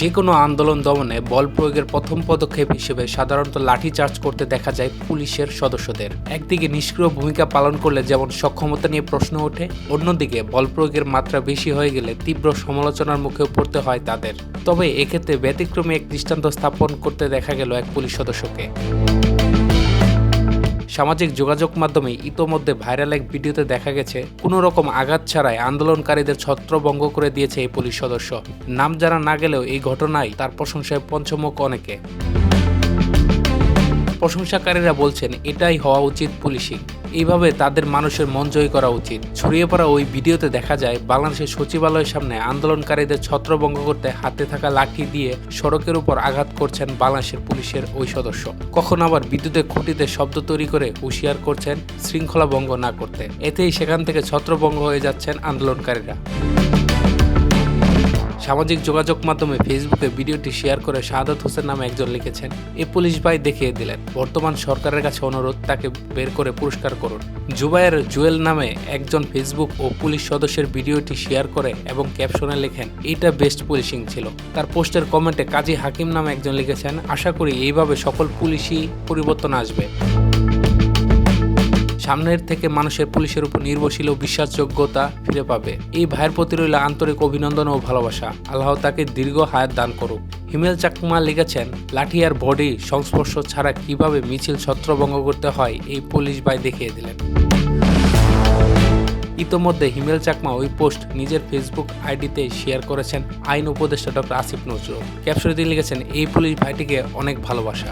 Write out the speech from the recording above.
যে কোনো আন্দোলন দমনে বল প্রয়োগের প্রথম পদক্ষেপ হিসেবে সাধারণত লাঠি চার্জ করতে দেখা যায় পুলিশের সদস্যদের। একদিকে নিষ্ক্রিয় ভূমিকা পালন করলে যেমন সক্ষমতা নিয়ে প্রশ্ন ওঠে, অন্যদিকে বল প্রয়োগের মাত্রা বেশি হয়ে গেলে তীব্র সমালোচনার মুখে পড়তে হয় তাদের। তবে এক্ষেত্রে ব্যতিক্রমে এক দৃষ্টান্ত স্থাপন করতে দেখা গেল এক পুলিশ সদস্যকে। সামাজিক যোগাযোগ মাধ্যমে ইতোমধ্যে ভাইরাল এক ভিডিওতে দেখা গেছে, কোনো রকম আঘাত ছাড়াই আন্দোলনকারীদের ছত্রভঙ্গ করে দিয়েছে এই পুলিশ সদস্য। নাম জানা না গেলেও এই ঘটনায় তার প্রশংসায় পঞ্চমুখ অনেকে। প্রশংসাকারীরা বলছেন, এটাই হওয়া উচিত পুলিশিং। এইভাবে তাদের মানুষের মন জয় করা উচিত। ছড়িয়ে পড়া ওই ভিডিওতে দেখা যায়, বাংলাদেশের সচিবালয়ের সামনে আন্দোলনকারীদের ছত্রভঙ্গ করতে হাতে থাকা লাঠি দিয়ে সড়কের উপর আঘাত করছেন বাংলাদেশের পুলিশের ওই সদস্য। কখন আবার বিদ্যুতের খুঁটিতে শব্দ তৈরি করে হুঁশিয়ার করছেন শৃঙ্খলা ভঙ্গ না করতে। এতেই সেখান থেকে ছত্রভঙ্গ হয়ে যাচ্ছেন আন্দোলনকারীরা। সামাজিক যোগাযোগ মাধ্যমে ফেসবুকে ভিডিওটি শেয়ার করে শাহাদাত হোসেন নামে একজন লিখেছেন, এ পুলিশ ভাই দেখিয়ে দিলেন। বর্তমান সরকারের কাছে অনুরোধ, তাকে বের করে পুরস্কার করুন। জুবাইয়ের জুয়েল নামে একজন ফেসবুক ও পুলিশ সদস্যের ভিডিওটি শেয়ার করে এবং ক্যাপশনে লেখেন, এইটা বেস্ট পুলিশিং ছিল। তার পোস্টের কমেন্টে কাজী হাকিম নামে একজন লিখেছেন, আশা করি এইভাবে সকল পুলিশই পরিবর্তন আসবে। সামনের থেকে মানুষের পুলিশের উপর নির্ভরশীল ও বিশ্বাসযোগ্যতা ফিরে পাবে। এই ভাইয়ের প্রতি রইল আন্তরিক অভিনন্দন ও ভালোবাসা। আল্লাহ তাকে দীর্ঘ হায়াত দান করুক। হিমেল চাকমা লিখেছেন, লাঠি আর বডি সংস্পর্শ ছাড়া কীভাবে মিছিল ছত্রভঙ্গ করতে হয়, এই পুলিশ ভাই দেখিয়ে দিলেন। ইতোমধ্যে হিমেল চাকমা ওই পোস্ট নিজের ফেসবুক আইডিতে শেয়ার করেছেন আইন উপদেষ্টা ডক্টর আসিফ নজরুল। ক্যাপশনে লিখেছেন, এই পুলিশ ভাইটিকে অনেক ভালোবাসা।